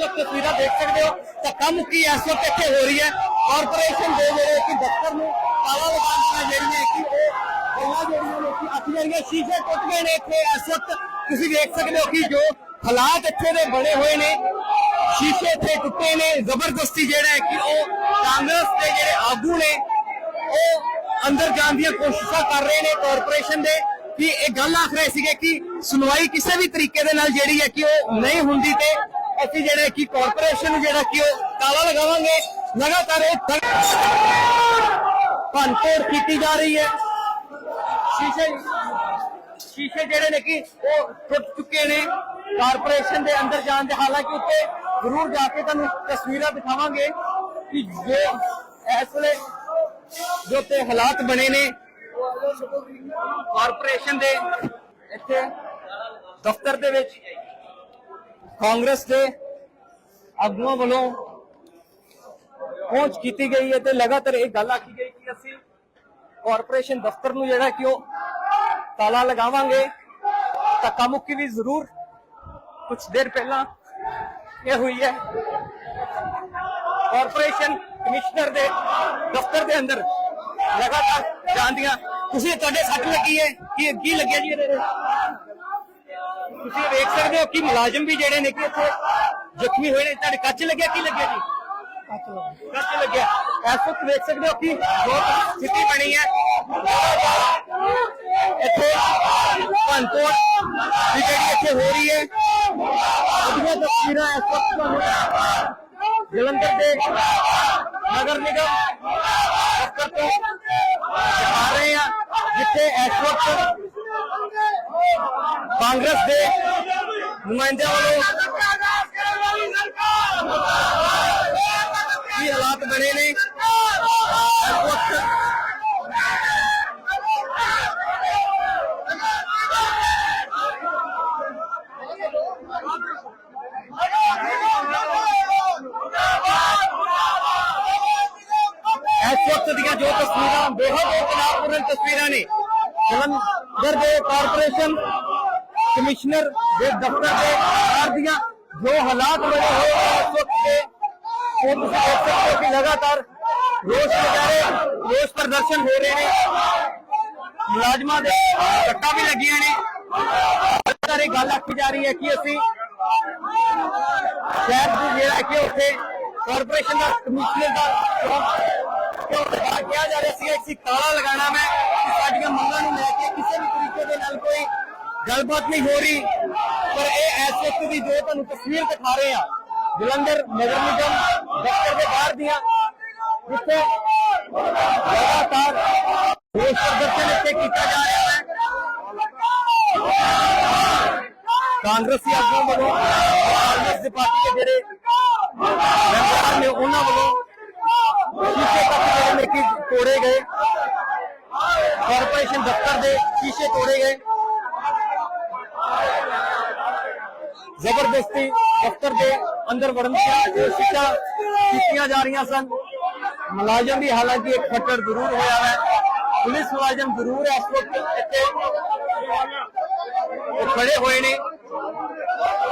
ਵਕਤ ਤਸਵੀਰਾਂ ਦੇਖ ਸਕਦੇ ਹੋ। ਧੱਕਾ ਮੁੱਕੀ ਇਸ ਵਕਤ ਇੱਥੇ ਹੋ ਰਹੀ ਹੈ। ਕਾਰਪੋਰੇਸ਼ਨ ਦੇ ਜਿਹੜੇ ਕਿ ਦਫ਼ਤਰ ਨੂੰ ਤਾਲਾ ਲਗਾਉਣ ਜਿਹੜੀਆਂ ਕਿ ਉਹ ਗੱਲਾਂ ਜਿਹੜੀਆਂ ਨੇ ਕਿ ਜਿਹੜੀਆਂ ਸ਼ੀਸ਼ੇ ਟੁੱਟ ਗਏ ਨੇ ਇੱਥੇ। ਇਸ ਵਕਤ ਤੁਸੀਂ ਦੇਖ ਸਕਦੇ ਹੋ ਕਿ ਜੋ ਹਾਲਾਤ ਇੱਥੇ ਦੇ ਬਣੇ ਹੋਏ ਨੇ, ਸ਼ੀਸ਼ੇ ਇੱਥੇ ਟੁੱਟੇ ਨੇ। ਜ਼ਬਰਦਸਤੀ ਜਿਹੜਾ ਹੈ ਕਿ ਉਹ ਕਾਂਗਰਸ ਦੇ ਜਿਹੜੇ ਆਗੂ ਨੇ, ਉਹ ਅੰਦਰ ਜਾਣ ਦੀਆਂ ਕੋਸ਼ਿਸ਼ਾਂ ਕਰ ਰਹੇ ਨੇ ਕਾਰਪੋਰੇਸ਼ਨ ਦੇ ਕਿ ਇਹ ਗੱਲ ਆਖ ਰਹੇ ਸੀਗੇ ਕਿ ਸੁਣਵਾਈ ਕਿਸੇ ਵੀ ਤਰੀਕੇ ਦੇ ਨਾਲ ਜਿਹੜੀ ਹੈ ਕਿ ਉਹ ਨਹੀਂ ਹੁੰਦੀ ਤੇ ਅਸੀਂ ਜਿਹੜੇ ਕਿ ਕਾਰਪੋਰੇਸ਼ਨ ਨੂੰ ਜਿਹੜਾ ਕਿ ਉਹ ਤਾਲਾ ਲਗਾਵਾਂਗੇ, ਲਗਾਤਾਰ ਇਹ ਭੰਨਤੋੜ ਕੀਤੀ ਜਾ ਰਹੀ ਹੈ। ਸ਼ੀਸ਼ੇ ਸ਼ੀਸ਼ੇ ਜਿਹੜੇ ਨੇ ਕਿ ਉਹ ਟੁੱਟ ਚੁੱਕੇ ਨੇ। ਕਾਰਪੋਰੇਸ਼ਨ ਦੇ ਅੰਦਰ ਜਾਣ ਦੇ ਹਾਲਾਂਕਿ ਉੱਤੇ ਜ਼ਰੂਰ ਜਾ ਕੇ ਤੁਹਾਨੂੰ ਤਸਵੀਰਾਂ ਦਿਖਾਵਾਂਗੇ ਕਿ ਜੋ ਇਸ ਵੇਲੇ ਜੋ ਤੇ ਹਾਲਾਤ ਬਣੇ ਨੇ ਕਾਰਪੋਰੇਸ਼ਨ ਦੇ ਇੱਥੇ ਦਫ਼ਤਰ ਦੇ ਵਿੱਚ ਕਾਂਗਰਸ ਦੇ ਆਗੂਆਂ ਵੱਲੋਂ ਪਹੁੰਚ ਕੀਤੀ ਗਈ ਹੈ ਤੇ ਲਗਾਤਾਰ ਇਹ ਗੱਲ ਆਖੀ ਗਈ ਕਿ ਅਸੀਂ ਕਾਰਪੋਰੇਸ਼ਨ ਦਫ਼ਤਰ ਨੂੰ ਜਿਹੜਾ ਕਿ ਉਹ ਤਾਲਾ ਲਗਾਵਾਂਗੇ ਧੱਕਾ ਮੁੱਕੀ ਵੀ ਜ਼ਰੂਰ ਕੁਝ ਦੇਰ ਪਹਿਲਾਂ ਇਹ ਹੋਈ ਹੈ। ਕਾਰਪੋਰੇਸ਼ਨ ਕਮਿਸ਼ਨਰ ਦੇ ਦਫ਼ਤਰ ਦੇ ਅੰਦਰ ਲਗਾਤਾਰ ਜਾਂਦੀਆਂ। ਤੁਸੀਂ, ਤੁਹਾਡੇ ਸੱਟ ਲੱਗੀ ਹੈ? ਕੀ ਕੀ ਲੱਗਿਆ ਜੀ ਇਹਦੇ ਤੁਸੀਂ ਇਹ ਵੇਖ ਸਕਦੇ ਹੋ ਕਿ ਮੁਲਾਜ਼ਮ ਵੀ ਜਿਹੜੇ ਨੇ ਕਿ ਇੱਥੇ ਜ਼ਖਮੀ ਹੋਏ ਨੇ। ਤੁਹਾਡੇ ਕੱਚ ਲੱਗਿਆ ਕੀ ਲੱਗਿਆ ਜੀ? ਕੱਚ ਲੱਗਿਆ। ਇਸ ਵਕਤ ਵੇਖ ਸਕਦੇ ਹੋ ਕਿ ਜੋ ਸਥਿਤੀ ਬਣੀ ਹੈ। ਇੱਥੇ ਭੰਤੋੜ ਦੀ ਜਿਹੜੀ ਇੱਥੇ ਹੋ ਰਹੀ ਹੈ। ਉਹਦੀਆਂ ਤਸਵੀਰਾਂ ਇਸ ਵਕਤ ਤੁਹਾਨੂੰ ਜਲੰਧਰ ਦੇ ਨਗਰ ਨਿਗਮ ਦਫ਼ਤਰ ਤੋਂ ਦਿਖਾ ਰਹੇ ਹਾਂ ਜਿੱਥੇ ਇਸ ਵਕਤ ਕਾਂਗਰਸ ਦੇ ਨੁਮਾਇੰਦਿਆਂ ਵੱਲੋਂ ਕੀ ਹਾਲਾਤ ਬਣੇ ਨੇ ਇਸ ਵਕਤ ਇਸ ਵਕਤ ਦੀਆਂ ਜੋ ਤਸਵੀਰਾਂ ਬੇਹੱਦ ਇਤਨਾਪੂਰਨ ਤਸਵੀਰਾਂ ਨੇ ਜਲੰਧਰ ਦੇ ਕਾਰਪੋਰੇਸ਼ਨ ਕਮਿਸ਼ਨਰ ਦੇ ਦਫ਼ਤਰ ਦੇ ਬਾਹਰ ਦੀਆਂ ਜੋ ਹਾਲਾਤ ਬਣੇ ਹੋਏ ਨੇ ਇਸ ਵਕਤ ਦੇ ਉਹ ਤੁਸੀਂ ਦੇਖ ਸਕਦੇ ਹੋ ਕਿ ਲਗਾਤਾਰ ਰੋਸ ਮੁਜ਼ਾਹਰੇ ਰੋਸ ਪ੍ਰਦਰਸ਼ਨ ਮੁਲਾਜ਼ਮਾਂ ਦੇ ਸੱਟਾਂ ਵੀ ਲੱਗੀਆਂ ਨੇ ਲਗਾਤਾਰ ਗੱਲ ਆਖੀ ਜਾ ਰਹੀ ਹੈ ਕਿ ਅਸੀਂ ਸ਼ਹਿਰ ਦੀ ਜਿਹੜਾ ਕਿ ਉੱਥੇ ਕਾਰਪੋਰੇਸ਼ਨ ਦਾ ਕਮਿਸ਼ਨਰ ਦਾ ਕਿਹਾ ਜਾ ਰਿਹਾ ਸੀ ਕਿ ਕਾਲਾ ਲਗਾਣਾ ਮੈਂ ਕਿ ਸਾਡੀਆਂ ਮੰਗਾਂ ਨੂੰ ਲੈ ਕੇ ਕਿਸੇ ਵੀ ਤਰੀਕੇ ਦੇ ਨਾਲ ਕੋਈ ਗੱਲਬਾਤ ਨਹੀਂ ਹੋ ਰਹੀ, ਪਰ ਇਹ ਇਸ ਵਕਤ ਦੀ ਜੋ ਤੁਹਾਨੂੰ ਤਸਵੀਰ ਦਿਖਾ ਰਹੇ ਆ ਜਲੰਧਰ ਨਗਰ ਨਿਗਮ ਦਫ਼ਤਰ ਦੇ ਬਾਹਰ ਦੀਆਂ, ਜਿੱਥੇ ਲਗਾਤਾਰ ਰੋਸ ਪ੍ਰਦਰਸ਼ਨ ਇੱਥੇ ਕੀਤਾ ਜਾ ਰਿਹਾ ਹੈ। ਕਾਂਗਰਸੀ ਆਗੂਆਂ ਵੱਲੋਂ, ਕਾਂਗਰਸ ਦੀ ਪਾਰਟੀ ਦੇ ਜਿਹੜੇ ਮੈਂਬਰ ਨੇ, ਉਹਨਾਂ ਵੱਲੋਂ ਸ਼ੀਸ਼ੇ ਤੱਕ ਜਿਹੜੇ ਕਿ ਤੋੜੇ ਗਏ। ਕਾਰਪੋਰੇਸ਼ਨ ਦਫ਼ਤਰ ਦੇ ਸ਼ੀਸ਼ੇ ਤੋੜੇ ਗਏ। ਜ਼ਬਰਦਸਤੀ ਦਫ਼ਤਰ ਦੇ ਅੰਦਰ ਵੜਨ ਦੀਆਂ ਕੋਸ਼ਿਸ਼ਾਂ ਕੀਤੀਆਂ ਜਾ ਰਹੀਆਂ ਸਨ। ਮੁਲਾਜ਼ਮ ਵੀ ਹਾਲਾਂਕਿ ਇੱਕ ਖੱਟਰ ਜ਼ਰੂਰ ਹੋਇਆ ਹੈ। ਪੁਲਿਸ ਮੁਲਾਜ਼ਮ ਜ਼ਰੂਰ ਇਸ ਵਕਤ ਇੱਥੇ। ਖੜੇ ਹੋਏ ਨੇ।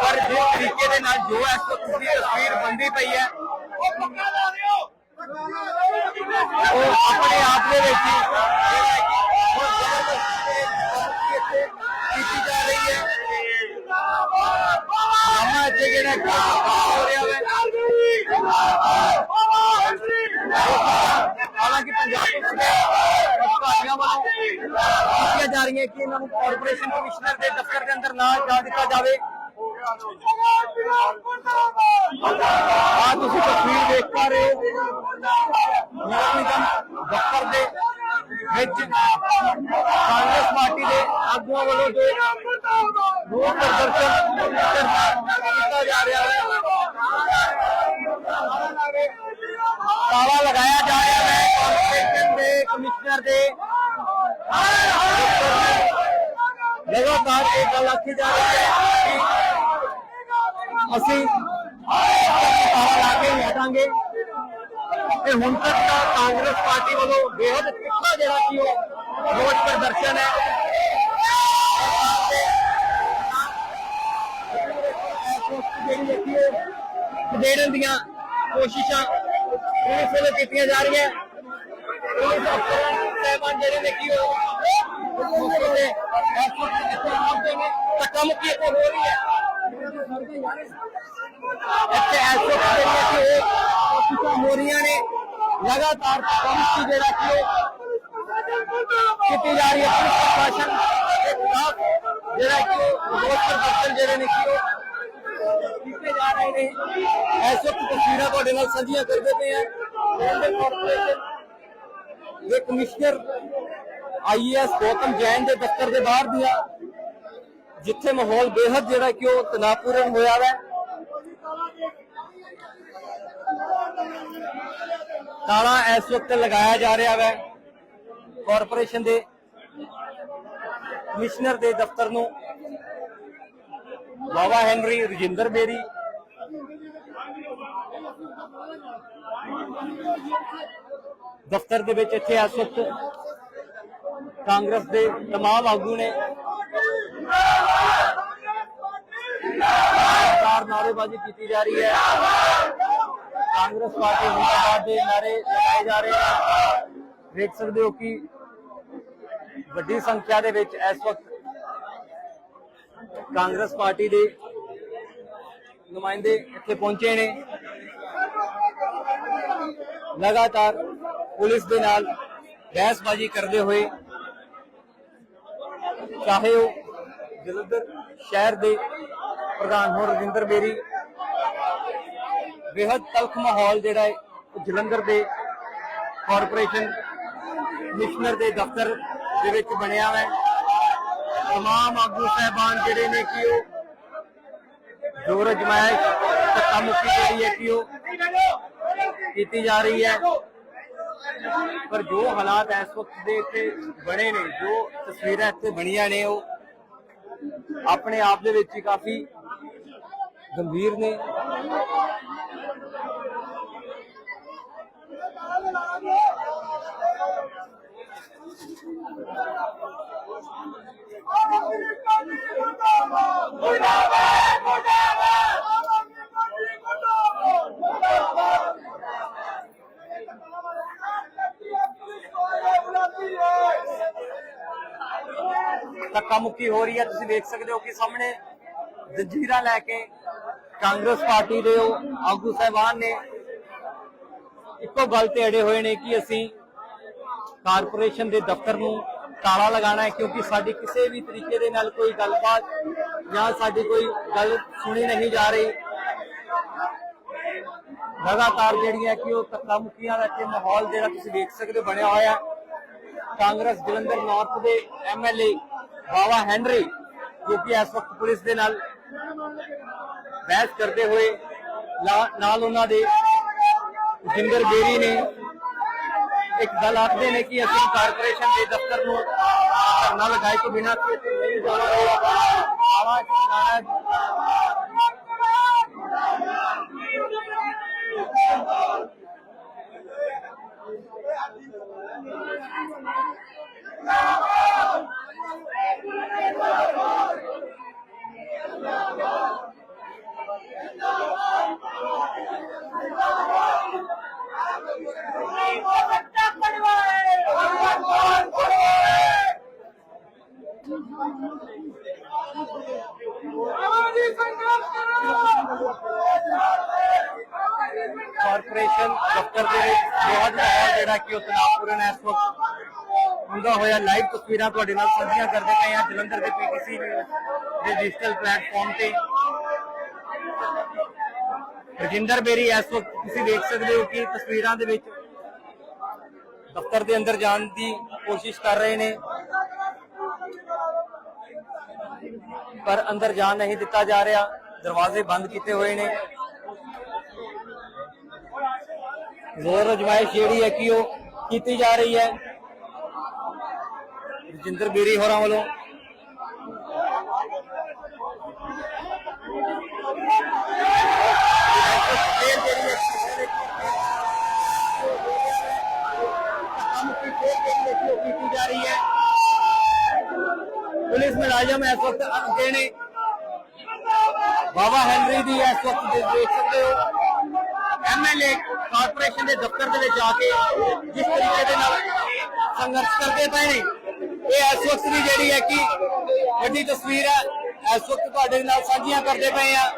ਪਰ ਜਿਸ ਤਰੀਕੇ ਦੇ ਨਾਲ ਜੋ ਇਸ ਵਕਤ ਦੀ ਤਸਵੀਰ ਬੰਦੀ ਪਈ ਹੈ, ਉਹ ਆਪਣੇ ਆਪ ਦੇ ਵਿੱਚ ਜਿਹੜਾ ਹੈ ਕਿ ਬਹੁਤ ਜ਼ਬਰਦਸਤੀ ਇੱਥੇ ਕੀਤੀ ਜਾ ਰਹੀ ਹੈ ਸਮਾਂ ਇੱਥੇ ਜਿਹੜਾ ਕਿ ਹੋ ਰਿਹਾ ਹੈ ਹਾਲਾਂਕਿ ਪੰਜਾਬ ਪੁਲਿਸ ਦੇ ਅਧਿਕਾਰੀਆਂ ਵੱਲੋਂ ਕੀਤੀਆਂ ਜਾ ਰਹੀਆਂ ਕਿ ਇਹਨਾਂ ਨੂੰ ਕਾਰਪੋਰੇਸ਼ਨ ਕਮਿਸ਼ਨਰ ਦੇ ਦਫ਼ਤਰ ਦੇ ਅੰਦਰ ਨਾ ਜਾ ਦਿੱਤਾ ਜਾਵੇ ਆ ਤੁਸੀਂ ਤਸਵੀਰ ਦੇਖ ਪਾ ਰਹੇ ਹੋ ਨਗਰ ਨਿਗਮ ਦਫ਼ਤਰ ਦੇ ਵਿੱਚ ਕਾਂਗਰਸ ਪਾਰਟੀ ਦੇ ਆਗੂਆਂ ਵੱਲੋਂ ਜੋ ਰੋਸ ਪ੍ਰਦਰਸ਼ਨ ਕੀਤਾ ਜਾ ਰਿਹਾ ਹੈ। ਤਾਲਾ ਲਗਾਇਆ ਜਾ ਰਿਹਾ ਹੈ। ਕਾਰਪੋਰੇਸ਼ਨ ਦੇ ਕਮਿਸ਼ਨਰ ਦੇ। ਲਗਾਤਾਰ ਇਹ ਗੱਲ ਆਖੀ ਜਾ ਰਹੀ ਹੈ ਕਿ ਅਸੀਂ ਤਾਲਾ ਲਾ ਕੇ ਹਟਾਂਗੇ ਤੇ ਹੁਣ ਤੱਕ ਤਾਂ ਕਾਂਗਰਸ ਪਾਰਟੀ ਵੱਲੋਂ ਬੇहद ਤਿੱਖਾ ਜਿਹੜਾ ਕਿ ਉਹ ਰੋਸ ਪ੍ਰਦਰਸ਼ਨ ਹੈ। ਜਿਹੜੀ ਹੈ ਉਹ ਖਦੇੜਨ ਦੀਆਂ ਕੋਸ਼ਿਸ਼ਾਂ ਪੁਲਿਸ ਵੱਲੋਂ ਕੀਤੀਆਂ ਜਾ ਰਹੀਆਂ। ਪੁਲਿਸ ਅਫਸਰ, ਸਾਹਿਬਾਨ ਜਿਹੜੇ ਨੇ ਕੀ ਉਹ ਮੌਕੇ ਤੇ ਇਸ ਵਕਤ ਨੇ ਤਾਂ ਕੰਮ ਇੱਥੇ ਹੋ ਰਹੀ ਹੈ? ਇੱਥੇ ਇਸ ਜਿਹੜੀਆਂ ਕਿ ਉਹ ਕੋਸ਼ਿਸ਼ਾਂ ਹੋ ਰਹੀਆਂ ਨੇ। ਲਗਾਤਾਰ ਕੰਮ ਜਿਹੜਾ ਕਿ ਉਹ ਕੀਤੀ ਜਾ ਰਹੀ ਹੈ। ਪੁਲਿਸ ਪ੍ਰਸ਼ਾਸਨ ਦੇ ਖਿਲਾਫ ਜਿਹੜਾ ਕਿ ਉਹ ਰੋਸ ਜਿਹੜੇ ਨੇ ਕਿ ਉਹ ਕੀਤੇ ਨੇ ਇਸ ਵਕਤ ਤਸਵੀਰਾਂ ਤੁਹਾਡੇ ਨਾਲ ਸਾਂਝੀਆਂ ਕਰਦੇ ਪਏ ਆ ਰੇਲਵੇ ਕਾਰਪੋਰੇਸ਼ਨ ਦੇ ਕਮਿਸ਼ਨਰ ਆਈਐਸ ਗੌਤਮ ਜੈਨ ਦੇ ਦਫ਼ਤਰ ਦੇ ਬਾਹਰ ਦੀਆਂ ਜਿੱਥੇ ਮਾਹੌਲ ਬੇहद ਜਿਹੜਾ ਕਿ ਉਹ ਤਣਾਅਪੂਰਨ ਹੋਇਆ ਹੈ ਤਾਲਾ ਇਸ ਵਕਤ ਲਗਾਇਆ ਜਾ ਰਿਹਾ ਹੈ ਕਾਰਪੋਰੇਸ਼ਨ ਦੇ ਕਮਿਸ਼ਨਰ ਦੇ ਦਫ਼ਤਰ ਨੂੰ। ਬਾਬਾ ਹੈਨਰੀ ਰਜਿੰਦਰ ਬੇਰੀ ਦਫ਼ਤਰ ਦੇ ਵਿੱਚ ਇੱਥੇ ਇਸ ਵਕਤ ਕਾਂਗਰਸ ਦੇ तमाम ਆਗੂ ਨੇ ਕਾਰ ਨਾਰੇਬਾਜ਼ੀ ਕੀਤੀ ਜਾ ਰਹੀ ਹੈ ਕਾਂਗਰਸ ਪਾਰਟੀ ਜਿੰਦਾਬਾਦ ਦੇ ਨਾਰੇ ਲਗਾਏ ਜਾ ਰਹੇ ਹਨ ਦੇਖ ਸਕਦੇ ਹੋ ਕਿ ਵੱਡੀ ਸੰਖਿਆ ਦੇ ਵਿੱਚ ਇਸ ਵਕਤ ਕਾਂਗਰਸ ਪਾਰਟੀ ਦੇ ਨੁਮਾਇੰਦੇ ਇੱਥੇ ਪਹੁੰਚੇ ਨੇ ਲਗਾਤਾਰ ਪੁਲਿਸ ਦੇ ਨਾਲ ਬਹਿਸਬਾਜ਼ੀ ਕਰਦੇ ਹੋਏ ਚਾਹੇ ਉਹ ਜਲੰਧਰ ਸ਼ਹਿਰ ਦੇ ਪ੍ਰਧਾਨ ਹੋਣ ਰਜਿੰਦਰ ਬੇਰੀ ਬੇहद ਤਲਖ ਮਾਹੌਲ ਜਿਹੜਾ ਹੈ ਜਲੰਧਰ ਦੇ ਕਾਰਪੋਰੇਸ਼ਨ ਕਮਿਸ਼ਨਰ ਦੇ ਦਫ਼ਤਰ ਦੇ ਵਿੱਚ ਬਣਿਆ ਹੈ। तमाम ਆਗੂ ਸਹਿਬਾਨ ਜਿਹੜੇ ਨੇ ਕਿ ਉਹ ਜੋਰ ਜਮਾਇਆ ਤੱਕਾ ਮੁੱਕੀ ਜਿਹੜੀ ਹੈ ਕਿ ਉਹ ਕੀਤੀ ਜਾ ਰਹੀ ਹੈ। ਪਰ ਜੋ ਹਾਲਾਤ ਇਸ ਵਕਤ ਦੇ ਇੱਥੇ ਬਣੇ ਨੇ, ਜੋ ਤਸਵੀਰਾਂ ਇੱਥੇ ਬਣੀਆਂ ਨੇ, ਉਹ ਆਪਣੇ ਆਪ ਦੇ ਵਿੱਚ ਹੀ ਕਾਫੀ ਗੰਭੀਰ ਨੇ। ਧੱਕਾ ਹੋ ਰਹੀ ਹੈ? ਤੁਸੀਂ ਦੇਖ ਸਕਦੇ ਹੋ ਕਿ ਸਾਹਮਣੇ ਜੰਜੀਰਾਂ ਲੈ ਕੇ ਕਾਂਗਰਸ ਪਾਰਟੀ ਦੇ ਉਹ ਆਗੂ ਸਹਿਬਾਨ ਨੇ। ਇੱਕੋ ਗੱਲ ਤੇ ਅੜੇ ਹੋਏ ਨੇ ਕਿ ਅਸੀਂ ਕਾਰਪੋਰੇਸ਼ਨ ਦੇ ਦਫ਼ਤਰ ਨੂੰ ਤਾਲਾ ਲਗਾਉਣਾ ਹੈ ਕਿਉਂਕਿ ਸਾਡੀ ਕਿਸੇ ਵੀ ਤਰੀਕੇ ਦੇ ਨਾਲ ਕੋਈ ਗੱਲਬਾਤ ਜਾਂ ਸਾਡੀ ਕੋਈ ਗੱਲ ਸੁਣੀ ਨਹੀਂ ਜਾ ਰਹੀ। ਲਗਾਤਾਰ ਜਿਹੜੀਆਂ ਕਿ ਉਹ ਧੱਕਾ ਦਾ ਇੱਥੇ ਮਾਹੌਲ ਜਿਹੜਾ ਤੁਸੀਂ ਦੇਖ ਸਕਦੇ ਹੋ ਬਣਿਆ ਹੋਇਆ ਕਾਂਗਰਸ ਜਲੰਧਰ ਨਾਰਥ ਦੇ ਐਮਐਲਏ ਬਾਵਾ ਹੈਨਰੀ, ਜੋ ਕਿ ਇਸ ਵਕਤ ਪੁਲਿਸ ਦੇ ਨਾਲ ਬਹਿਸ ਕਰਦੇ ਹੋਏ ਨਾਲ ਉਹਨਾਂ ਦੇ ਜਿੰਦਰ ਬੇਰੀ ਨੇ ਇੱਕ ਗੱਲ ਆਖਦੇ ਨੇ ਕਿ ਅਸੀਂ ਕਾਰਪੋਰੇਸ਼ਨ ਦੇ ਦਫ਼ਤਰ ਨੂੰ ਧਰਨਾ ਲਗਾਏ ਤੋਂ ਬਿਨਾਂ ਨਹੀਂ ਜਾਣਾ ਆਵਾਜ਼ ਚਲਾਣਾ ਕਾਰਪੋਰੇਸ਼ਨ ਦਫ਼ਤਰ ਦੇ ਵਿੱਚ ਬਹੁਤ ਮਾਹੌਲ ਜਿਹੜਾ ਕਿ ਉਹ ਤਣਾਅਪੂਰਨ ਹੈ ਇਸ ਵਕਤ ਹੁੰਦਾ ਲਾਈਵ ਤਸਵੀਰਾਂ ਤੁਹਾਡੇ ਨਾਲ ਸਾਂਝੀਆਂ ਕਰਦੇ ਪਏ ਹਾਂ ਜਲੰਧਰ ਦੇ ਪੀਟੀਸੀ ਦੇ ਡਿਜੀਟਲ ਪਲੇਟਫਾਰਮ ਤੇ। ਰਜਿੰਦਰ ਬੇਰੀ, ਇਸ ਵਕਤ ਤੁਸੀਂ ਦੇਖ ਸਕਦੇ ਹੋ ਕਿ ਤਸਵੀਰਾਂ ਦੇ ਵਿੱਚ ਦਫ਼ਤਰ ਦੇ ਅੰਦਰ ਜਾਣ ਦੀ ਕੋਸ਼ਿਸ਼ ਕਰ ਰਹੇ ਨੇ। ਪਰ ਅੰਦਰ ਜਾਣ ਨਹੀਂ ਦਿੱਤਾ ਜਾ ਰਿਹਾ। ਦਰਵਾਜ਼ੇ ਬੰਦ ਕੀਤੇ ਹੋਏ ਨੇ। ਜ਼ੋਰ ਅਜਮਾਇਸ਼ ਜਿਹੜੀ ਹੈ ਕਿ ਉਹ ਕੀਤੀ ਜਾ ਰਹੀ ਹੈ। ਰਜਿੰਦਰ ਬੇਰੀ ਹੋਰਾਂ ਵੱਲੋਂ। ਕੀਤੀ ਜਾ ਰਹੀ ਹੈ ਪੁਲਿਸ ਮੁਲਾਜ਼ਮ ਇਸ ਵਕਤ ਅੱਗੇ ਨੇ। ਬਾਬਾ ਹੈਨਰੀ ਦੀ ਇਸ ਵਕਤ ਦੇ ਦੇਖ ਸਕਦੇ ਹੋ। ਐਮਐਲਏ ਕਾਰਪੋਰੇਸ਼ਨ ਦੇ ਦਫ਼ਤਰ ਦੇ ਵਿੱਚ ਆ ਕੇ ਜਿਸ ਤਰੀਕੇ ਦੇ ਨਾਲ ਸੰਘਰਸ਼ ਕਰਦੇ ਪਏ ਨੇ। ਇਹ ਇਸ ਵਕਤ ਦੀ ਜਿਹੜੀ ਹੈ ਕਿ ਵੱਡੀ ਤਸਵੀਰ ਹੈ, ਇਸ ਵਕਤ ਤੁਹਾਡੇ ਨਾਲ ਸਾਂਝੀਆਂ ਕਰਦੇ ਪਏ ਆ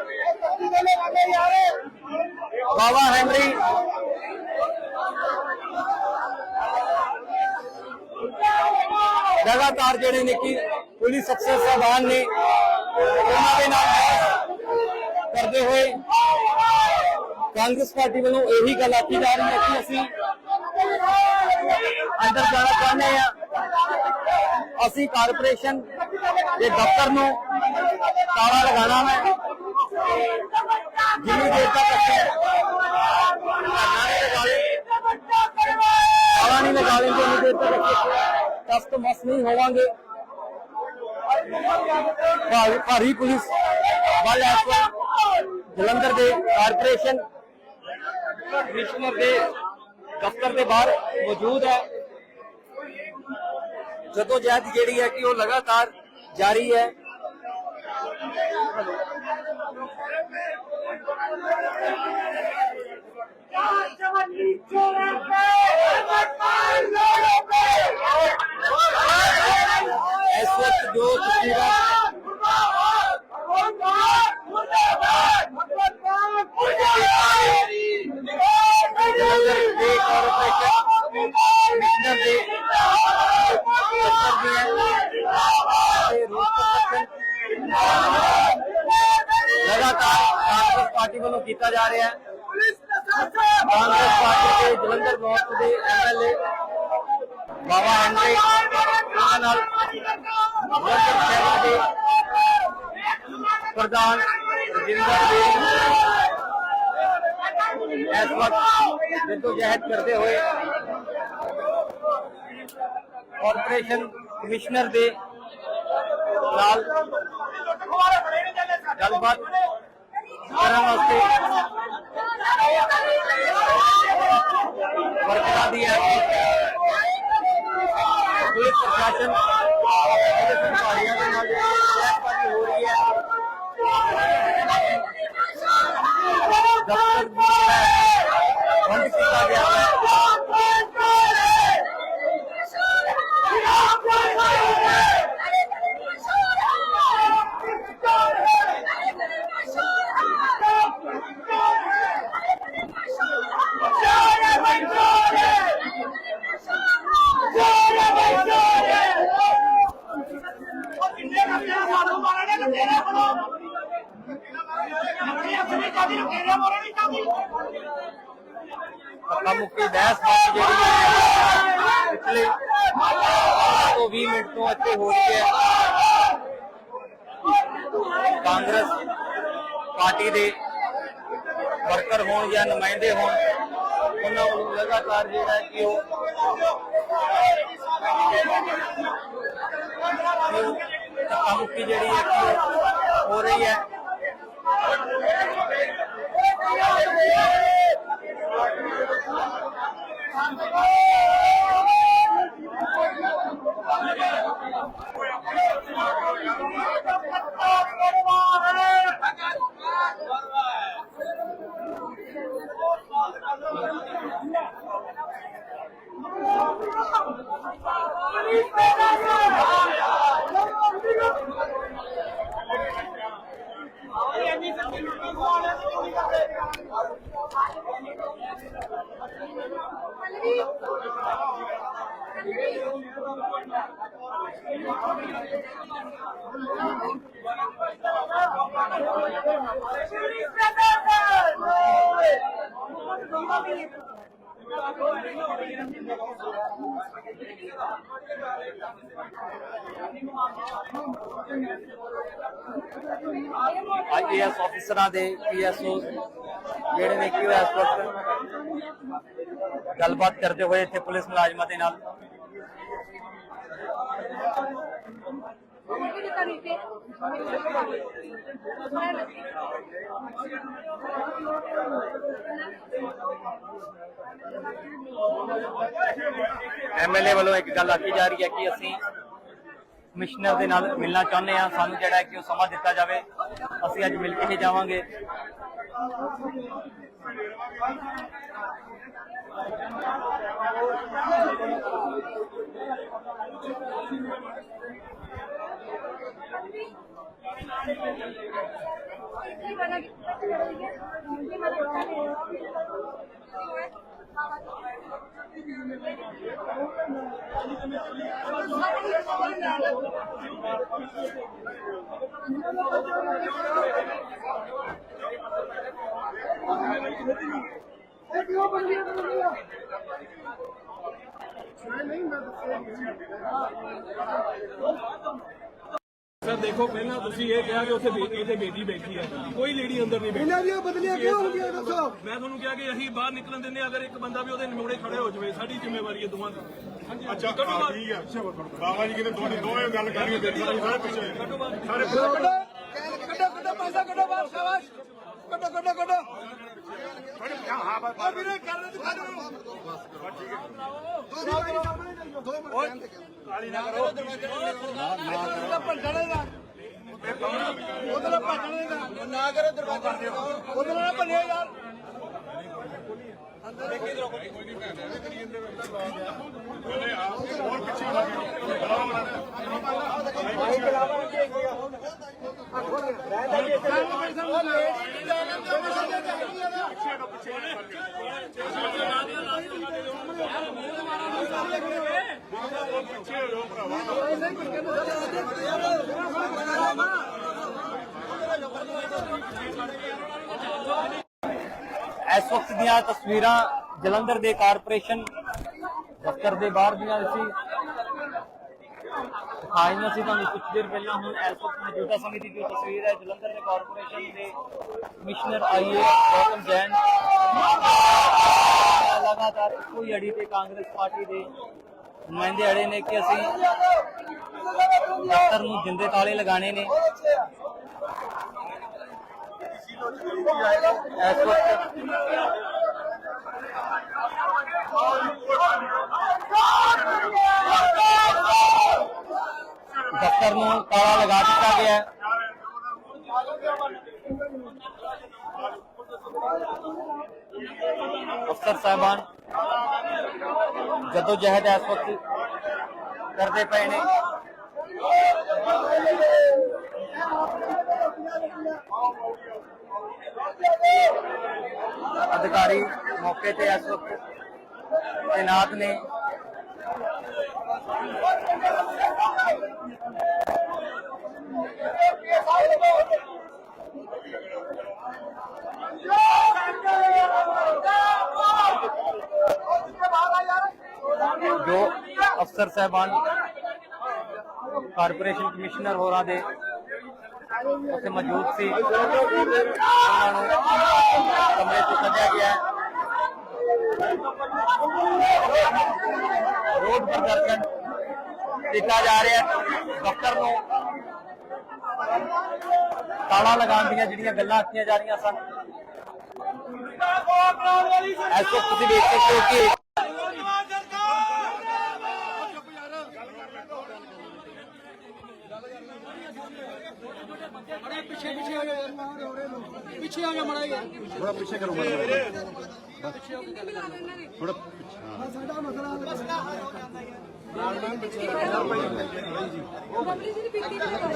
ਬਾਬਾ ਹੈਨਰੀ ਲਗਾਤਾਰ ਜਿਹੜੇ ਨੇ ਕਿ ਪੁਲਿਸ ਅਫਸਰ ਸਾਹਿਬਾਨ ਨੇ ਉਹਨਾਂ ਦੇ ਨਾਲ ਕਰਦੇ ਹੋਏ ਕਾਂਗਰਸ ਪਾਰਟੀ ਵੱਲੋਂ ਇਹੀ ਗੱਲ ਆਖੀ ਜਾ ਰਹੀ ਹੈ ਕਿ ਅਸੀਂ ਅੰਦਰ ਜਾਣਾ ਚਾਹੁੰਦੇ ਆ ਅਸੀਂ ਕਾਰਪੋਰੇਸ਼ਨ ਦੇ ਦਫ਼ਤਰ ਨੂੰ ਤਾਲਾ ਲਗਾਉਣਾ ਹੈ। ਜਿੰਨੀ ਦੇਰ ਤੱਕ ਅਸੀਂ ਨਹੀਂ ਤਾਲਾ ਨਹੀਂ ਲਗਾ ਲੈਂਦੇ ਉਨੀ ਦੇਰ ਤੱਕ ਅਸੀਂ ਮਸ ਨਹੀਂ ਹੋਵਾਂਗੇ। ਭਾਰੀ- ਪੁਲਿਸ ਬਲ ਇਸ ਜਲੰਧਰ ਦੇ ਕਾਰਪੋਰੇਸ਼ਨ ਕਮਿਸ਼ਨਰ ਦੇ ਦਫ਼ਤਰ ਦੇ ਬਾਹਰ ਮੌਜੂਦ ਹੈ। ਜਦੋਂ ਜਹਿਦ ਜਿਹੜੀ ਹੈ ਕਿ ਉਹ ਲਗਾਤਾਰ ਜਾਰੀ ਹੈ ਇਸ ਵਕਤ ਜੋ ਤਸਵੀਰਾਂ ਜਲੰਧਰ ਦੇ ਕਾਰਪੋਰੇਸ਼ਨ ਕਮਿਸ਼ਨਰ ਦੇ ਦਫ਼ਤਰ ਦੀਆਂ ਤੇ ਰੋਸ ਪ੍ਰਦਰਸ਼ਨ ਲਗਾਤਾਰ ਕਾਂਗਰਸ ਪਾਰਟੀ ਵੱਲੋਂ ਕੀਤਾ ਜਾ ਰਿਹਾ ਹੈ ਕਾਂਗਰਸ ਪਾਰਟੀ ਦੇ ਜਲੰਧਰ ਨੌਰਥ ਦੇ ਐਮਐਲਏ ਬਾਬਾ ਹੈਨਰੀ ਉਹਨਾਂ ਨਾਲ ਜਲੰਧਰ ਸ਼ਹਿਰ ਦੇ ਪ੍ਰਧਾਨ ਰਜਿੰਦਰ ਦੇ ਇਸ ਵਕਤ ਜਹਿਦ ਕਰਦੇ ਹੋਏ ਕਾਰਪੋਰੇਸ਼ਨ ਕਮਿਸ਼ਨਰ ਦੇ ਨਾਲ ਗੱਲਬਾਤ ਕਰਨ ਵਾਸਤੇ ਵਰਕਰਾਂ ਦੀ ਹੈ। ਪੁਲਿਸ ਪ੍ਰਸ਼ਾਸਨ ਪੁਲਿਸ ਅਧਿਕਾਰੀਆਂ ਦੇ ਨਾਲ ਸਹਿਬਾਜ਼ੀ ਹੋ ਰਹੀ ਹੈ। ਦਫ਼ਤਰ ਵੀ ਜਿਹੜਾ ਬੰਦ ਕੀਤਾ ਗਿਆ। ਪੱਕਾ ਮੁੱਕੀ ਬਹਿਸ ਬਾਤ ਜਿਹੜੀ ਹੈ ਪਿਛਲੇ ਤੋਂ 20 ਮਿੰਟ ਤੋਂ ਇੱਥੇ ਹੋ ਰਹੀ ਹੈ। ਕਾਂਗਰਸ ਪਾਰਟੀ ਦੇ ਵਰਕਰ ਹੋਣ ਜਾਂ ਨੁਮਾਇੰਦੇ ਹੋਣ, ਉਹਨਾਂ ਨੂੰ ਲਗਾਤਾਰ ਜਿਹੜਾ ਹੈ ਕਿ ਉਹ ਪੱਕਾ ਮੁੱਕੀ ਜਿਹੜੀ ਹੈ ਕਿ ਉਹ ਹੋ। ਰਹੀ ਹੈ ਆਈਏਐਸ ਅਫਸਰਾਂ ਦੇ ਪੀਐਸਓ ਜਿਹੜੇ ਨੇ ਕਿ ਇਸ ਵਕਤ ਗੱਲਬਾਤ ਕਰਦੇ ਹੋਏ ਇੱਥੇ ਪੁਲਿਸ ਮੁਲਾਜ਼ਮਾਂ ਦੇ ਨਾਲ। ਐਮਐਲਏ ਵੱਲੋਂ ਇੱਕ ਗੱਲ ਆਖੀ ਜਾ ਰਹੀ ਹੈ ਕਿ ਅਸੀਂ ਕਮਿਸ਼ਨਰ ਦੇ ਨਾਲ ਮਿਲਣਾ ਚਾਹੁੰਦੇ ਆ ਸਾਨੂੰ ਜਿਹੜਾ ਕਿ ਉਹ ਸਮਾਂ ਦਿੱਤਾ ਜਾਵੇ। ਅਸੀਂ ਅੱਜ ਮਿਲ ਕੇ ਹੀ ਜਾਵਾਂਗੇ। ਨਹੀਂ ਮੈਂ ਦੱਸਿਆ ਨਹੀਂ ਸਰ ਦੇਖੋ ਪਹਿਲਾਂ ਤੁਸੀਂ ਇਹ ਕਿਹਾ ਕਿ ਉੱਥੇ ਬੇਟੀ ਤੇ ਬੇਟੀ ਬੈਠੀ ਹੈ। ਕੋਈ ਲੇਡੀ ਅੰਦਰ ਨਹੀਂ ਬੈਠੀ। ਇਹਨਾਂ ਦੀਆਂ ਬਦਲੀਆਂ ਕਿਉਂ ਹੋ ਗਈਆਂ ਦੱਸੋ? ਮੈਂ ਤੁਹਾਨੂੰ ਕਿਹਾ ਕਿ ਅਸੀਂ ਬਾਹਰ ਨਿਕਲਣ ਦਿੰਦੇ ਹਾਂ, ਅਗਰ ਇੱਕ ਬੰਦਾ ਵੀ ਉਹਦੇ ਨਿਮੋੜੇ ਖੜੇ ਹੋ ਜਾਵੇ ਸਾਡੀ ਜ਼ਿੰਮੇਵਾਰੀ ਹੈ ਦੋਵਾਂ ਦੀ। ਹਾਂਜੀ ਅੱਛਾ ਕੱਢੋ ਆ ਬਾਹਰ। ਠੀਕ ਆ ਬਾਬਾ ਜੀ ਕਹਿੰਦੇ ਤੁਹਾਡੀ ਦੋਵੇਂ ਗੱਲ ਕਰੀਏ ਦੇਖੋ ਜੀ ਸਾਰੇ ਪਿੱਛੇ। ਸਾਰੇ ਕੱਢੋ ਕੱਢੋ ਕੱਢੋ ਪੈਸਾ ਕੱਢੋ ਬਾਹਰ ਸ਼ਾਬਾਸ਼। ਕੱਢੋ ਕੱਢੋ ਕੱਢੋ। ਹਾਂ ਬਸ ਆ ਵੀਰੇ ਕਰ। ਲੈ ਤੂੰ ਕੱਢ ਨੂੰ ਦੋ ਵਾਰੀ ਸਾਹਮਣੇ ਜਾਈਓ ਦੋ ਮਿੰਟ ਕਾਲੀ ਨਾ ਕਰੋ। ਦਰਵਾਜ਼ਾ ਭੰਡਣੇ ਦਾ। ਉਧਰ ਭੰਡਣੇ ਦਾ। ਨਾ ਕਰੋ ਦਰਵਾਜ਼ਾ। ਉਧਰ ਨਾ ਭੰਨਿਓ ਯਾਰ। ਹੋਰ ਪਿੱਛੇ ਹੋ ਪਿੱਛੇ ਹੋ ਭਰਾਵਾ ਇਸ ਵਕਤ ਦੀਆਂ ਤਸਵੀਰਾਂ ਜਲੰਧਰ ਦੇ ਕਾਰਪੋਰੇਸ਼ਨ ਦਫ਼ਤਰ ਦੇ ਬਾਹਰ ਦੀਆਂ ਸੀ ਦਿਖਾਈਆਂ ਸੀ ਤੁਹਾਨੂੰ ਕੁਝ ਦੇਰ ਪਹਿਲਾਂ ਹੁਣ ਇਸ ਵਕਤ ਮੌਜੂਦਾ ਸਮੇਂ ਦੀ ਜੋ ਤਸਵੀਰ ਹੈ, ਜਲੰਧਰ ਦੇ ਕਾਰਪੋਰੇਸ਼ਨ ਦੇ ਕਮਿਸ਼ਨਰ ਆਈਏ ਗੌਤਮ ਜੈਨ। ਲਗਾਤਾਰ ਇੱਕੋ ਅੜੀ ਤੇ ਕਾਂਗਰਸ ਪਾਰਟੀ ਦੇ ਨੁਮਾਇੰਦੇ ਅੜੇ ਨੇ ਕਿ ਅਸੀਂ ਦਫ਼ਤਰ ਨੂੰ ਜਿੰਦੇ ਤਾਲੇ ਲਗਾਣੇ ਨੇ। ਇਸ ਵਕਤ ਦਫ਼ਤਰ ਨੂੰ ਤਾਲਾ ਲਗਾ ਦਿੱਤਾ ਗਿਆ। ਹੈ ਅਫਸਰ ਸਾਹਿਬਾਨ, ਜਦੋਂ ਜਹਿਦ ਇਸ ਵਕਤ ਕਰਦੇ ਪਏ ਨੇ, ਅਧਿਕਾਰੀ ਮੌਕੇ ਤੇ ਇਸ ਵਕਤ ਤਾਇਨਾਤ ਨੇ। ਜੋ ਅਫਸਰ ਸਾਹਿਬਾਨ ਕਾਰਪੋਰੇਸ਼ਨ ਕਮਿਸ਼ਨਰ ਹੋਰਾਂ ਦੇ ਉੱਥੇ ਮੌਜੂਦ ਸੀ ਉਹਨਾਂ ਨੂੰ ਕਮਰੇ ਤੋਂ ਕੱਢਿਆ ਗਿਆ ਹੈ ਰੋਡ ਪ੍ਰਦਰਸ਼ਨ ਕੀਤਾ ਜਾ ਰਿਹਾ ਹੈ ਦਫ਼ਤਰ ਨੂੰ ਤਾਲਾ ਲਗਾਉਣ ਦੀਆਂ ਜਿਹੜੀਆਂ ਗੱਲਾਂ ਆਖੀਆਂ ਜਾ ਰਹੀਆਂ ਸਨ। ਵਕਤ ਤੁਸੀਂ ਦੇਖ ਸਕਦੇ ਹੋ ਕਿ ਪਿੱਛੇ ਪਿੱਛੇ ਹੋ ਜਾ ਯਾਰ ਪਿੱਛੇ ਆ ਜਾ ਮੜਾ ਯਾਰ ਥੋੜਾ ਪਿੱਛੇ ਕਰੋ ਥੋੜਾ ਸਾਡਾ ਮਸਲਾ ਬਬਲੀ ਜੀ ਦੀ ਕਰੋ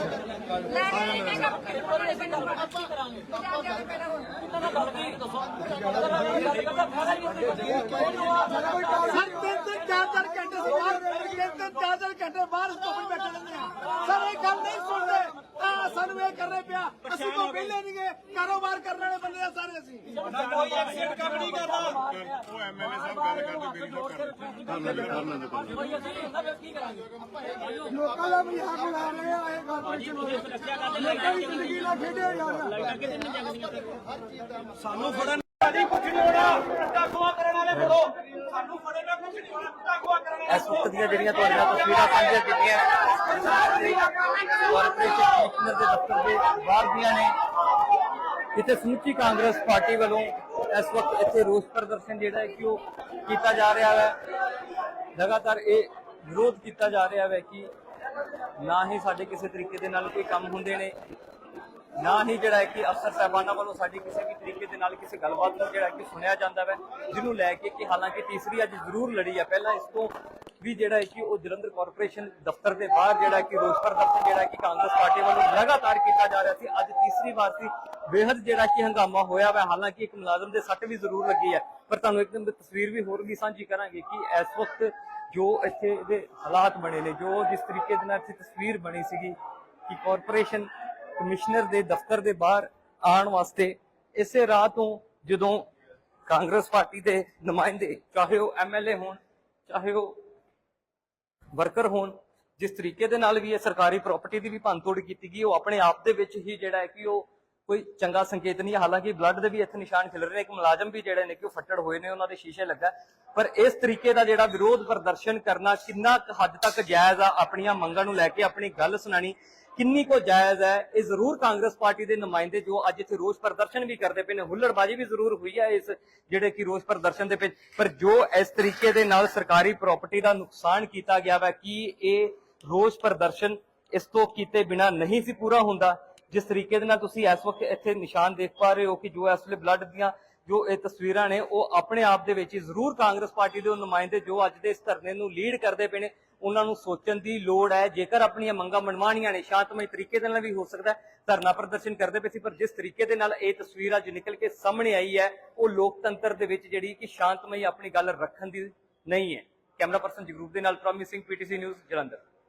ਲੈ ਲੈ ਇਹਦਾ ਕੋਲੇ ਪਿੰਡ ਅੱਛੀ ਕਰਾਂਗੇ ਜਾ ਜਾ ਕੇ ਪਹਿਲਾਂ ਹੁਣ ਸਰ ਤਿੰਨ ਤਿੰਨ ਚਾਰ ਚਾਰ ਘੰਟੇ ਸੀ ਬਾਹਰ ਤਿੰਨ ਤਿੰਨ ਚਾਰ ਚਾਰ ਘੰਟੇ ਬਾਹਰ ਧੁੱਪ ਬੈਠੇ ਰਹਿੰਦੇ ਆ ਸਰ ਇਹ ਗੱਲ ਨਹੀਂ ਸੁਣਦੇ। ਆ ਸਾਨੂੰ ਇਹ ਕਰਨੇ ਪਿਆ ਅਸੀਂ ਤੋਂ ਵਿਹਲੇ ਨਹੀਂ ਗਏ। ਕਾਰੋਬਾਰ ਕਰਨ ਵਾਲੇ ਬੰਦੇ ਆ ਸਾਰੇ ਅਸੀਂ। ਉਹ ਐਮਐਲਏ ਸਾਹਿਬ ਗੱਲ ਕਰਦੇ ਮੇਰੀ ਲੋਕ ਕਰਨਾ ਕਰਨਾ ਲੋਕਾਂ ਦਾ ਮਜ਼ਾਕ ਉਡਾ ਰਹੇ ਆ ਇਹ ਕਾਰਪੋਰੇਸ਼ਨ ਵਾਲੇ ਲੋਕਾਂ ਦੀ ਜ਼ਿੰਦਗੀ ਨਾਲ ਖੇਡੇ ਯਾਰ ਇਸ ਵਕਤ ਦੀਆਂ ਜਿਹੜੀਆਂ ਤੁਹਾਡੀਆਂ ਤਸਵੀਰਾਂ ਸਾਂਝੀਆਂ ਕੀਤੀਆਂ ਕਾਰਪੋਰੇਸ਼ਨ ਕਮਿਸ਼ਨਰ ਦੇ ਦਫ਼ਤਰ ਦੇ ਬਾਹਰ ਦੀਆਂ ਨੇ ਇੱਥੇ ਸਮੁੱਚੀ ਕਾਂਗਰਸ ਪਾਰਟੀ ਵੱਲੋਂ ਇਸ ਵਕਤ ਇੱਥੇ ਰੋਸ ਪ੍ਰਦਰਸ਼ਨ ਜਿਹੜਾ ਹੈ ਕਿ ਉਹ ਕੀਤਾ ਜਾ ਰਿਹਾ ਹੈ। ਲਗਾਤਾਰ ਇਹ ਵਿਰੋਧ ਕੀਤਾ ਜਾ ਰਿਹਾ ਹੈ ਕਿ ਨਾ ਹੀ ਸਾਡੇ ਕਿਸੇ ਤਰੀਕੇ ਦੇ ਨਾਲ ਕੋਈ ਕੰਮ ਹੁੰਦੇ ਨੇ, ਨਾ ਹੀ ਜਿਹੜਾ ਹੈ ਕਿ ਅਫਸਰ ਸਾਹਿਬਾਨਾਂ ਵੱਲੋਂ ਸਾਡੀ ਕਿਸੇ ਵੀ ਤਰੀਕੇ ਦੇ ਨਾਲ ਕਿਸੇ ਗੱਲਬਾਤ ਨੂੰ ਜਿਹੜਾ ਕਿ ਸੁਣਿਆ ਜਾਂਦਾ ਹੈ, ਜਿਹਨੂੰ ਲੈ ਕੇ ਕਿ ਹਾਲਾਂਕਿ ਤੀਸਰੀ ਅੱਜ ਜ਼ਰੂਰ ਲੜੀ ਹੈ। ਪਹਿਲਾਂ ਇਸ ਤੋਂ ਵੀ ਜਿਹੜਾ ਹੈ ਕਿ ਉਹ ਜਲੰਧਰ ਕਾਰਪੋਰੇਸ਼ਨ ਦਫ਼ਤਰ ਦੇ ਬਾਹਰ ਜਿਹੜਾ ਕਿ ਰੋਸ ਪ੍ਰਦਰਸ਼ਨ ਜਿਹੜਾ ਕਿ ਕਾਂਗਰਸ ਪਾਰਟੀ ਵੱਲੋਂ ਲਗਾਤਾਰ ਕੀਤਾ ਜਾ ਰਿਹਾ ਸੀ। ਅੱਜ ਤੀਸਰੀ ਵਾਰ ਸੀ। ਬੇहद ਜਿਹੜਾ ਕਿ ਹੰਗਾਮਾ ਹੋਇਆ ਵਾ। ਹਾਲਾਂਕਿ ਇੱਕ ਮੁਲਾਜ਼ਮ ਦੇ ਸੱਟ ਵੀ ਜ਼ਰੂਰ ਲੱਗੀ ਹੈ। ਪਰ ਤੁਹਾਨੂੰ ਇੱਕ ਤਸਵੀਰ ਵੀ ਹੋਰ ਵੀ ਸਾਂਝੀ ਕਰਾਂਗੇ ਕਿ ਇਸ ਵਕਤ ਜੋ ਇੱਥੇ ਦੇ ਹਾਲਾਤ ਬਣੇ ਨੇ, ਜੋ ਜਿਸ ਤਰੀਕੇ ਦੇ ਨਾਲ ਇੱਥੇ ਤਸਵੀਰ ਬਣੀ ਸੀਗੀ ਕਿ ਕਾਰਪੋਰੇਸ਼ਨ ਕਮਿਸ਼ਨਰ ਦੇ ਦਫ਼ਤਰ ਦੇ ਬਾਹਰ ਆਉਣ ਵਾਸਤੇ ਇਸੇ ਰਾਹ ਤੋਂ ਜਦੋਂ ਕਾਂਗਰਸ ਪਾਰਟੀ ਦੇ ਨੁਮਾਇੰਦੇ, ਚਾਹੇ ਉਹ ਐਮਐਲਏ ਹੋਣ, ਚਾਹੇ ਉਹ ਵਰਕਰ ਹੋਣ, ਜਿਸ ਤਰੀਕੇ ਦੇ ਨਾਲ ਵੀ ਇਹ ਸਰਕਾਰੀ ਪ੍ਰਾਪਰਟੀ ਦੀ ਵੀ ਭੰਨਤੋੜ ਕੀਤੀ ਗਈ, ਉਹ ਆਪਣੇ ਆਪ ਦੇ ਵਿੱਚ ਹੀ ਜਿਹੜਾ ਹੈ ਕਿ ਉਹ ਕੋਈ ਚੰਗਾ ਸੰਕੇਤ ਨਹੀਂ ਹਾਲਾਂਕਿ ਬਲੱਡ ਦੇ ਵੀ ਇੱਥੇ ਨਿਸ਼ਾਨ ਖਿਲ ਰਹੇ ਨੇ, ਇੱਕ ਮੁਲਾਜ਼ਮ ਵੀ ਜਿਹੜੇ ਨੇ ਕਿ ਉਹ ਫੱਟੜ ਹੋਏ ਨੇ, ਉਹਨਾਂ ਦੇ ਸ਼ੀਸ਼ੇ ਲੱਗਾ। ਪਰ ਇਸ ਤਰੀਕੇ ਦਾ ਜਿਹੜਾ ਵਿਰੋਧ ਪ੍ਰਦਰਸ਼ਨ ਕਰਨਾ ਕਿੰਨਾ ਹੱਦ ਤੱਕ ਜਾਇਜ਼ ਆ, ਆਪਣੀਆਂ ਮੰਗਾਂ ਨੂੰ ਲੈ ਕੇ ਆਪਣੀ ਗੱਲ ਸੁਣਾਣੀ ਕਿੰਨੀ ਕੋ ਜਾਇਜ਼ ਹੈ, ਇਹ ਜ਼ਰੂਰ ਕਾਂਗਰਸ ਪਾਰਟੀ ਦੇ ਨੁਮਾਇੰਦੇ ਜੋ ਅੱਜ ਇੱਥੇ ਰੋਸ ਪ੍ਰਦਰਸ਼ਨ ਵੀ ਕਰਦੇ ਪਏ ਨੇ। ਹੁੱਲੜਬਾਜ਼ੀ ਵੀ ਜ਼ਰੂਰ ਹੋਈ ਹੈ ਇਸ, ਜਿਹੜੇ ਕਿ ਰੋਸ ਪ੍ਰਦਰਸ਼ਨ ਦੇ ਵਿੱਚ। ਪਰ ਜੋ ਇਸ ਤਰੀਕੇ ਦੇ ਨਾਲ ਸਰਕਾਰੀ ਪ੍ਰਾਪਰਟੀ ਦਾ ਨੁਕਸਾਨ ਕੀਤਾ ਗਿਆ ਵਾ, ਕਿ ਇਹ ਰੋਸ ਪ੍ਰਦਰਸ਼ਨ ਇਸ ਤੋਂ ਕੀਤੇ ਬਿਨਾ ਨਹੀਂ ਸੀ ਪੂਰਾ ਹੁੰਦਾ? ਜਿਸ ਤਰੀਕੇ ਦੇ ਨਾਲ ਤੁਸੀਂ ਇਸ ਵਕਤ ਇੱਥੇ ਨਿਸ਼ਾਨ ਦੇਖ ਪਾ ਰਹੇ ਹੋ ਕਿ ਜੋ ਇਸ ਵੇਲੇ ਬਲੱਡ ਦੀਆਂ ਜੋ ਇਹ ਤਸਵੀਰਾਂ ਨੇ, ਉਹ ਆਪਣੇ ਆਪ ਦੇ ਵਿੱਚ ਹੀ ਜ਼ਰੂਰ ਕਾਂਗਰਸ ਪਾਰਟੀ ਦੇ ਉਹ ਨੁਮਾਇੰਦੇ ਜੋ ਅੱਜ ਦੇ ਇਸ ਧਰਨੇ ਨੂੰ ਲੀਡ ਕਰਦੇ ਪਏ ਨੇ, ਉਹਨਾਂ ਨੂੰ ਸੋਚਣ ਦੀ ਲੋੜ ਹੈ। ਜੇਕਰ ਆਪਣੀਆਂ ਮੰਗਾਂ ਮਨਵਾਣੀਆਂ ਨੇ, ਸ਼ਾਂਤਮਈ ਤਰੀਕੇ ਦੇ ਨਾਲ ਵੀ ਹੋ ਸਕਦਾ ਧਰਨਾ ਪ੍ਰਦਰਸ਼ਨ ਕਰਦੇ ਪਏ ਸੀ, ਪਰ ਜਿਸ ਤਰੀਕੇ ਦੇ ਨਾਲ ਇਹ ਤਸਵੀਰ ਅੱਜ ਨਿਕਲ ਕੇ ਸਾਹਮਣੇ ਆਈ ਹੈ, ਉਹ ਲੋਕਤੰਤਰ ਦੇ ਵਿੱਚ ਜਿਹੜੀ ਕਿ ਸ਼ਾਂਤਮਈ ਆਪਣੀ ਗੱਲ ਰੱਖਣ ਦੀ ਨਹੀਂ ਹੈ। ਕੈਮਰਾ ਪਰਸਨ ਜਗਰੂਪ ਦੇ ਨਾਲ ਪ੍ਰੋਮਿਸਿੰਗ ਪੀਟੀਸੀ ਨਿਊਜ਼, ਜਲੰਧਰ।